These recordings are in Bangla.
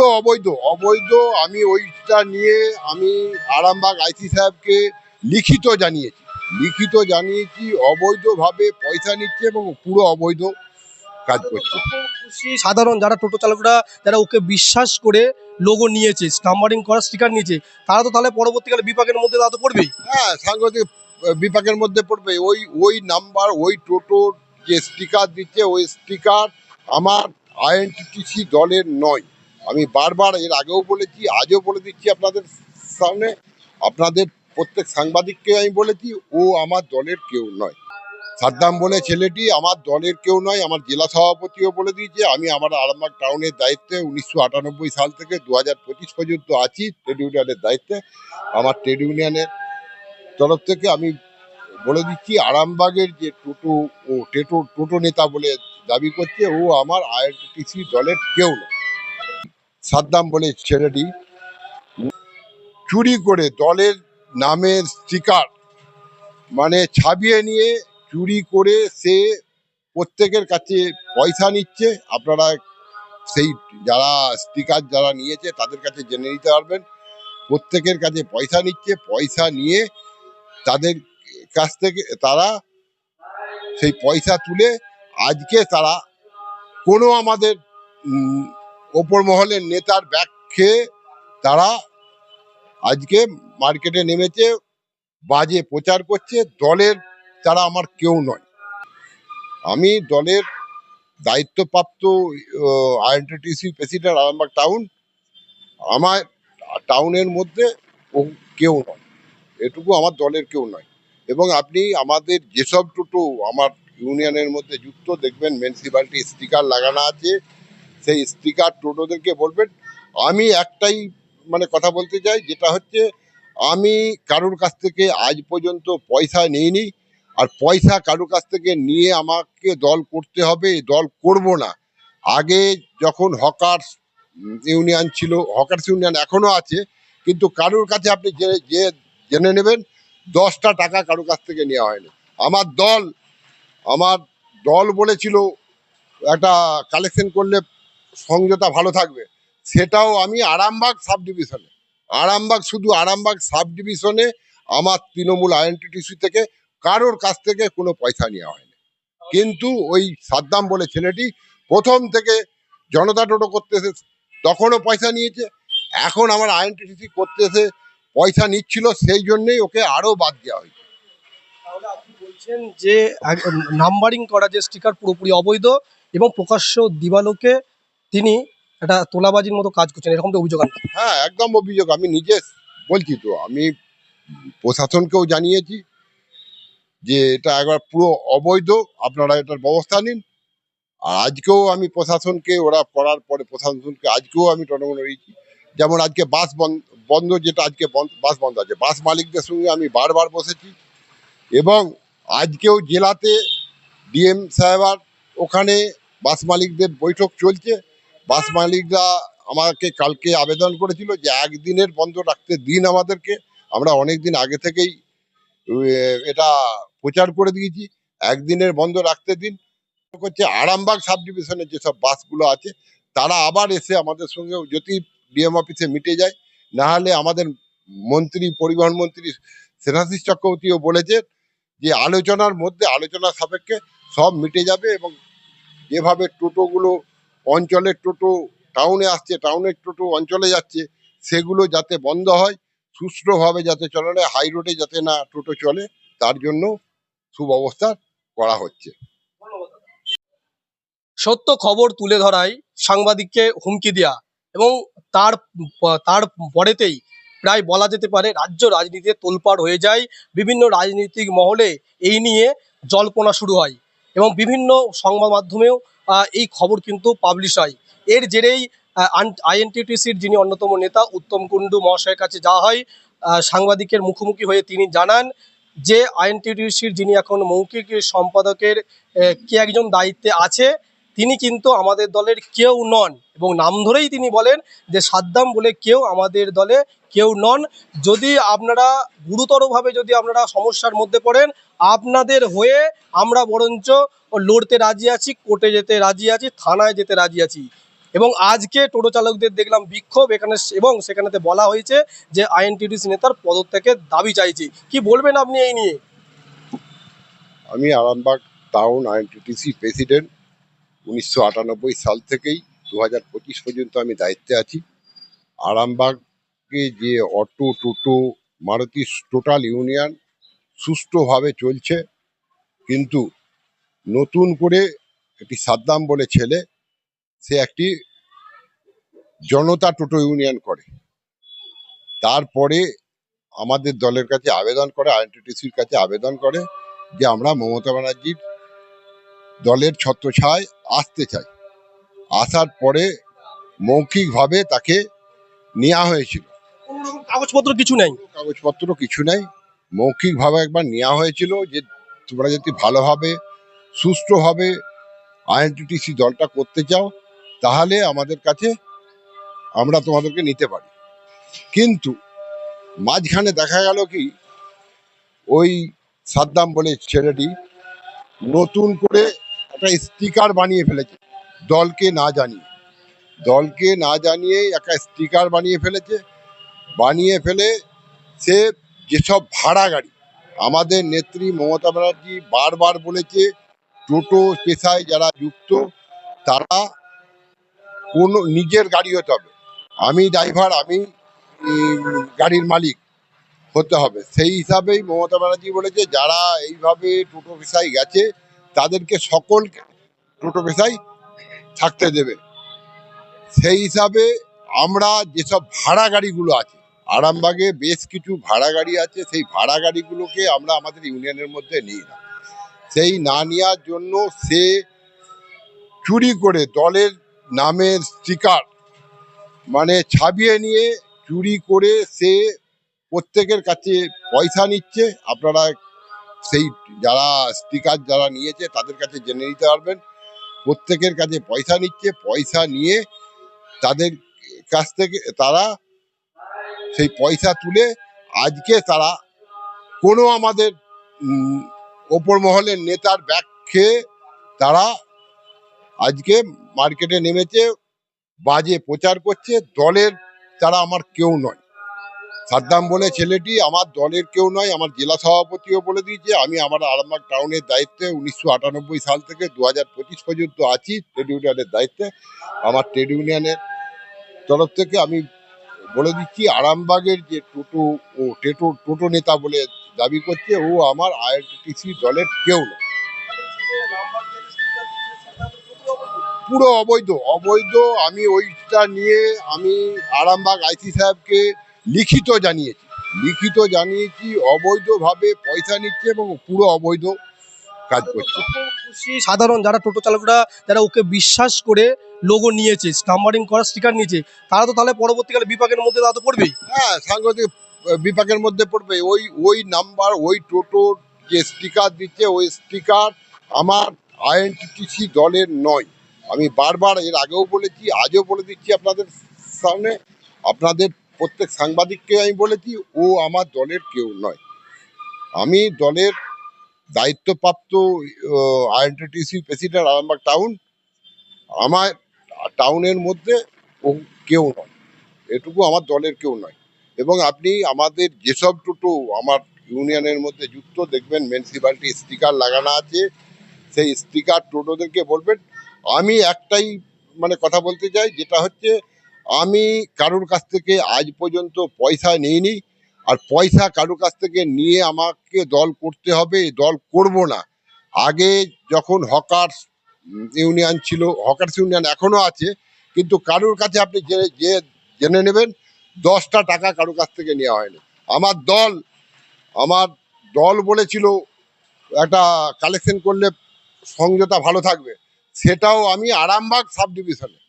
পুরো অবৈধ। অবৈধ আমি ওইটা নিয়ে আমি আরামবাগ আইসি সাহেবকে লিখিত জানিয়েছি। লিখিত জানিয়েছি অবৈধভাবে পয়সা নিচ্ছে এবং পুরো অবৈধ কাজ করছে। খুশি সাধারণ যারা টোটো চালকরা যারা ওকে বিশ্বাস করে লোগো নিয়েছে নাম্বারিং করা স্টিকার নিয়েছে তারা তো তাহলে পরবর্তীকালে বিপাকের মধ্যে তারা তো পড়বেই। হ্যাঁ সাংগঠনিক বিপাকের মধ্যে পড়বে। ওই ওই নাম্বার ওই টোটোর যে স্টিকার দিচ্ছে ওই স্টিকার আমার আইএনটিটিসি দলের নয়। আমি বারবার এর আগেও বলেছি, আজও বলে দিচ্ছি আপনাদের সামনে। আপনাদের প্রত্যেক সাংবাদিককে আমি বলেছি, ও আমার দলের কেউ নয়। সাদ্দাম বলে ছেলেটি আমার দলের কেউ নয়, আমার জেলা সভাপতিও বলে দিয়েছে। আমি আমার আরামবাগ টাউনের দায়িত্বে উনিশশো আটানব্বই সাল থেকে দু পঁচিশ পর্যন্ত আছি, ট্রেড ইউনিয়নের দায়িত্বে। আমার ট্রেড ইউনিয়নের তরফ থেকে আমি বলে দিচ্ছি, আরামবাগের যে টোটো ও টেটো, টোটো নেতা বলে দাবি করছে, ও আমার আইআরটিসি দলের কেউ নয়। সাদ্দাম বলে ছেলেটি চুরি করে দলের নামের স্টিকার মানে ছাপিয়ে নিয়ে চুরি করে সে প্রত্যেকের কাছে পয়সা নিচ্ছে। আপনারা সেই যারা স্টিকার যারা নিয়েছে তাদের কাছে জেনে নিতে পারবেন। প্রত্যেকের কাছে পয়সা নিচ্ছে, পয়সা নিয়ে তাদের কাছ থেকে তারা সেই পয়সা তুলে আজকে তারা কোনো আমাদের ওপর মহলের নেতার ব্যাগ খেয়ে তারা আজকে মার্কেটে নেমেছে, বাজে প্রচার করছে, দলের তারা আমার কেউ নয়। আমি দলের দায়িত্বপ্রাপ্ত আইএনটিটিসি প্রেসিডেন্ট আরামবাগ টাউন আমার টাউনের মধ্যে ও কেউ নয়। এটুকু আমার দলের কেউ নয়। এবং আপনি আমাদের যেসব টোটো আমার ইউনিয়নের মধ্যে যুক্ত, দেখবেন মিউনিসিপ্যালিটি স্টিকার লাগানো আছে সেই স্পিকার টোটোদেরকে বলবেন, আমি একটাই মানে কথা বলতে চাই, যেটা হচ্ছে আমি কারোর কাছ থেকে আজ পর্যন্ত পয়সা নিইনি, আর পয়সা কারোর কাছ থেকে নিয়ে আমাকে দল করতে হবে দল করব না। আগে যখন হকার্স ইউনিয়ন ছিল, হকার্স ইউনিয়ন এখনও আছে, কিন্তু কারোর কাছে আপনি যে যে জেনে নেবেন, দশটা টাকা কারোর কাছ থেকে নেওয়া হয়নি। আমার দল আমার দল বলেছিল, একটা কালেকশন করলে সংযতা ভালো থাকবে। সেটাও আমি আরামবাগ সাব ডিভিশনে আরামবাগ শুধু আরামবাগ সাব ডিভিশনে আমার তৃণমূল আইএনটিটিসি থেকে কারোর কাছ থেকে কোনো পয়সা নেওয়া হয়নি। কিন্তু ওই সাদ্দাম বলে ছেলেটি প্রথম থেকে জনতা টোটো করতেছে তখনও পয়সা নিয়েছে। এখন আমার আইএনটিটিসি করতেছে পয়সা নিচ্ছিল, সেই জন্যই ওকে আরও বাদ দেওয়া হয়েছে। বলছেন যে নাম্বারিং করা যে স্টিকার পুরোপুরি অবৈধ এবং প্রকাশ্য দিবালোকে তিনি একটা তোলাবাজির মতো কাজ করছেন, এরকম তো অভিযোগ আনছেন হ্যাঁ একদম অভিযোগ। আমি নিজে বলছি তো, আমি প্রশাসনকেও জানিয়েছি যে এটা একবার পুরো অবৈধ, আপনারা এটার ব্যবস্থা নিন। আর আজকেও আমি প্রশাসনকে, ওরা করার পরে প্রশাসনকে আজকেও আমি টনমন রয়েছি যেমন আজকে বাস বন্ধ বন্ধ যেটা আজকে বাস বন্ধ আছে, বাস মালিকদের সঙ্গে আমি বারবার বসেছি। এবং আজকেও জেলাতে ডিএম সাহেবার ওখানে বাস মালিকদের বৈঠক চলছে। বাস মালিকরা আমাকে কালকে আবেদন করেছিল যে একদিনের বন্ধ রাখতে দিন আমাদেরকে। আমরা অনেক দিন আগে থেকেই এটা প্রচার করে দিয়েছি, একদিনের বন্ধ রাখতে দিন। হচ্ছে আরামবাগ সাব ডিভিশনের যেসব বাসগুলো আছে, তারা আবার এসে আমাদের সঙ্গে যদি ডিএম অফিসে মিটে যায়, না হলে আমাদের মন্ত্রী, পরিবহন মন্ত্রী সেনাশিস চক্রবর্তীও বলেছে যে আলোচনার মধ্যে, আলোচনা সাপেক্ষে সব মিটে যাবে এবং যেভাবে টোটোগুলো অঞ্চলের টোটো টাউনে আসছে টাউনের টোটো অঞ্চলে যাচ্ছে, সেগুলো যাতে বন্ধ হয়, সুষ্ঠুভাবে যাতে চলে হাই রোডে যাতে না টোটো চলে, তার জন্য সুব্যবস্থা করা হচ্ছে। সত্য খবর তুলে ধরায় সাংবাদিককে হুমকি দেওয়া এবং তার তার পরেতেই প্রায় বলা যেতে পারে রাজ্য রাজনীতিতে তোলপাড় হয়ে যায়। বিভিন্ন রাজনৈতিক মহলে এই নিয়ে জল্পনা শুরু হয়। এবং বিভিন্ন সংবাদ মাধ্যমেও এই খবর কিন্তু পাবলিশ হয়। এর জেরেই আইএনটিটিসির যিনি অন্যতম নেতা, উত্তম কুণ্ডু মহাশয়ের কাছে যাওয়া হয়। সাংবাদিকের মুখোমুখি হয়ে তিনি জানান যে আইএনটিটিসির যিনি এখন মৌখিক সম্পাদকের কে একজন দায়িত্বে আছে তিনি কিন্তু আমাদের দলের কেউ নন এবং নাম ধরেই তিনি বলেন যে সাদ্দাম বলে কেউ আমাদের দলে কেউ নন। যদি আপনারা গুরুতরভাবে যদি আপনারা সমস্যার মধ্যে পড়েন, আপনাদের হয়ে আমরা বরঞ্চ লড়তে রাজি আছি, কোর্টে যেতে রাজি আছি, থানায় যেতে রাজি আছি। এবং আজকে টোটো চালকদের দেখলাম বিক্ষোভ এখানে এবং সেখানেতে বলা হয়েছে যে আইএনটিডিসি নেতার পদত্যাগের দাবি চাইছি। কি বলবেন আপনি এই নিয়ে? আমি আরামবাগ টাউন আইএনটিটিসি প্রেসিডেন্ট। উনিশশো আটানব্বই সাল থেকেই দু হাজার পঁচিশ পর্যন্ত আমি দায়িত্বে আছি। আরামবাগকে যে auto, toto, Maruti total union সুষ্ঠুভাবে চলছে, কিন্তু নতুন করে একটি সাদ্দাম বলে ছেলে, সে একটি জনতা টোটো ইউনিয়ন করে। তারপরে আমাদের দলের কাছে আবেদন করে, আইএনটিটিসির কাছে আবেদন করে যে আমরা মমতা ব্যানার্জির দলের ছত্রছায় আসতে চাই। আসার পরে মৌখিকভাবে তাকে নেওয়া হয়েছিল। কাগজপত্র কিছু নেই? কাগজপত্র কিছু নেই। মৌখিকভাবে একবার নেওয়া হয়েছিল যে তোমরা যদি ভালোভাবে সুষ্ঠুভাবে আইএনটিটিসি দলটা করতে চাও তাহলে আমাদের কাছে আমরা তোমাদেরকে নিতে পারি। কিন্তু মাঝখানে দেখা গেল কি ওই সাদ্দাম বলে ছেলেটি নতুন করে একটা স্টিকার বানিয়ে ফেলেছে। দলকে না জানিয়ে। দলকে না জানিয়ে একটা স্টিকার বানিয়ে ফেলেছে। বানিয়ে ফেলে সে যেসব ভাড়া গাড়ি, আমাদের নেত্রী মমতা ব্যানার্জি বারবার বলেছে, টোটো পেশায় যারা যুক্ত, তারা কোনো, নিজের গাড়ি হতে হবে। আমি ড্রাইভার, আমি গাড়ির মালিক হতে হবে। সেই হিসাবেই মমতা ব্যানার্জি বলেছে, যারা এইভাবে টোটো পেশায় গেছে তাদেরকে সকল টোটো পেশায় থাকতে দেবে। সেই হিসাবে আমরা যেসব ভাড়া গাড়িগুলো আছে, আরামবাগে বেশ কিছু ভাড়া গাড়ি আছে, সেই ভাড়া গাড়িগুলোকে আমরা আমাদের ইউনিয়নের মধ্যে নিই না। সেই না নেওয়ার জন্য সে চুরি করে দলের নামের স্টিকার মানে ছাবিয়ে নিয়ে চুরি করে সে প্রত্যেকের কাছে পয়সা নিচ্ছে। আপনারা সেই যারা স্টিকার যারা নিয়েছে তাদের কাছে জেনে নিতে পারবেন। প্রত্যেকের কাছে পয়সা নিচ্ছে, পয়সা নিয়ে তাদের কাছ থেকে তারা সেই পয়সা তুলে আজকে তারা কোনো আমাদের ওপর মহলের নেতার ব্যাগ খেয়ে তারা আজকে মার্কেটে নেমেছে, বাজে প্রচার করছে, দলের তারা আমার কেউ নয়। সাদ্দাম বলে ছেলেটি, আমার দলের কেউ নয়, আমার জেলা সভাপতিও বলে দিয়েছে। আমি আমার আরামবাগ টাউনের দায়িত্বে উনিশশো আটানব্বই সাল থেকে দু পঁচিশ পর্যন্ত আছি, ট্রেড ইউনিয়নের দায়িত্বে। আমার ট্রেড ইউনিয়নের তরফ থেকে আমি বলে দিচ্ছি, আরামবাগের যে টোটো ও টেটো, টোটো নেতা বলে দাবি করছে, ও আমার আইআরটিসি দলের কেউ নয়। পুরো অবৈধ অবৈধ, আমি ওইটা নিয়ে আমি আরামবাগ আইসি সাহেবকে লিখিত জানিয়েছি। লিখিত জানিয়েছি অবৈধভাবে পয়সা নিচ্ছে এবং পুরো অবৈধ কাজ করছে। সাধারণ যারা টোটো চালকরা যারা ওকে বিশ্বাস করে লোগো নিয়েছে নাম্বারিং করা স্টিকার নিয়েছে তারা তো তাহলে পরবর্তীকালে বিপাকের মধ্যে তারা তো পড়বেই। হ্যাঁ সাংগতিক বিপাকের মধ্যে পড়বে। ওই ওই নাম্বার ওই টোটোর যে স্টিকার দিচ্ছে ওই স্টিকার আমার আইএনটিটিসি দলের নয়। আমি বারবার এর আগেও বলেছি আজও বলে দিচ্ছি আপনাদের সামনে। আপনাদের প্রত্যেক সাংবাদিককে আমি বলেছি ও আমার দলের কেউ নয়। আমি দলের দায়িত্বপ্রাপ্ত আইএনটিটিসি প্রেসিডেন্ট আরামবাগ টাউন, আমার টাউনের মধ্যে ও কেউ নয়। এটুকু আমার দলের কেউ নয়। এবং আপনি আমাদের যেসব টোটো আমার ইউনিয়নের মধ্যে যুক্ত, দেখবেন মিউনিসিপ্যালিটি স্টিকার লাগানো আছে, সেই স্টিকার টোটোদেরকে বলবেন, আমি একটাই মানে কথা বলতে চাই, যেটা হচ্ছে আমি কারোর কাছ থেকে আজ পর্যন্ত পয়সা নিইনি, আর পয়সা কারোর কাছ থেকে নিয়ে আমাকে দল করতে হবে দল করব না। আগে যখন হকার্স ইউনিয়ন ছিল, হকার্স ইউনিয়ন এখনও আছে, কিন্তু কারোর কাছে আপনি যে যে জেনে নেবেন, দশটা টাকা কারও কাছ থেকে নেওয়া হয়নি। আমার দল আমার দল বলেছিল, একটা কালেকশন করলে সংযতা ভালো থাকবে। সেটাও আমি আরামবাগ সাব ডিভিশনে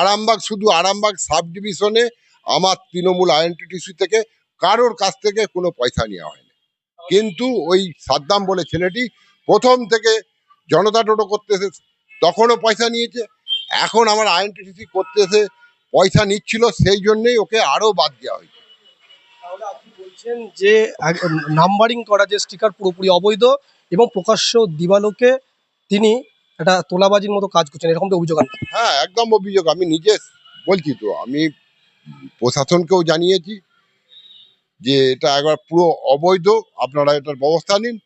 আরামবাগ, শুধু আরামবাগ সাব ডিভিশনে আমার তৃণমূল আইএনটিটিসি থেকে কারোর কাছ থেকে কোনো পয়সা নেওয়া হয়নি। কিন্তু ওই সাদ্দাম বলে ছেলেটি প্রথম থেকে জনতা টোটো করতেছে তখনও পয়সা নিয়েছে। এখন আমার আইএনটিটিসি করতেছে পয়সা নিচ্ছিল, সেই জন্যই ওকে আরও বাদ দেওয়া হয়েছে। বলছেন যে নাম্বারিং করা যে স্টিকার পুরোপুরি অবৈধ এবং প্রকাশ্য দিবালোকে তিনি একটা তোলাবাজির মতো কাজ করছেন, এরকম তো অভিযোগ আনছে হ্যাঁ একদম অভিযোগ। আমি নিজে বলছি তো, আমি প্রশাসনকেও জানিয়েছি যে এটা একবার পুরো অবৈধ, আপনারা এটার ব্যবস্থা নিন।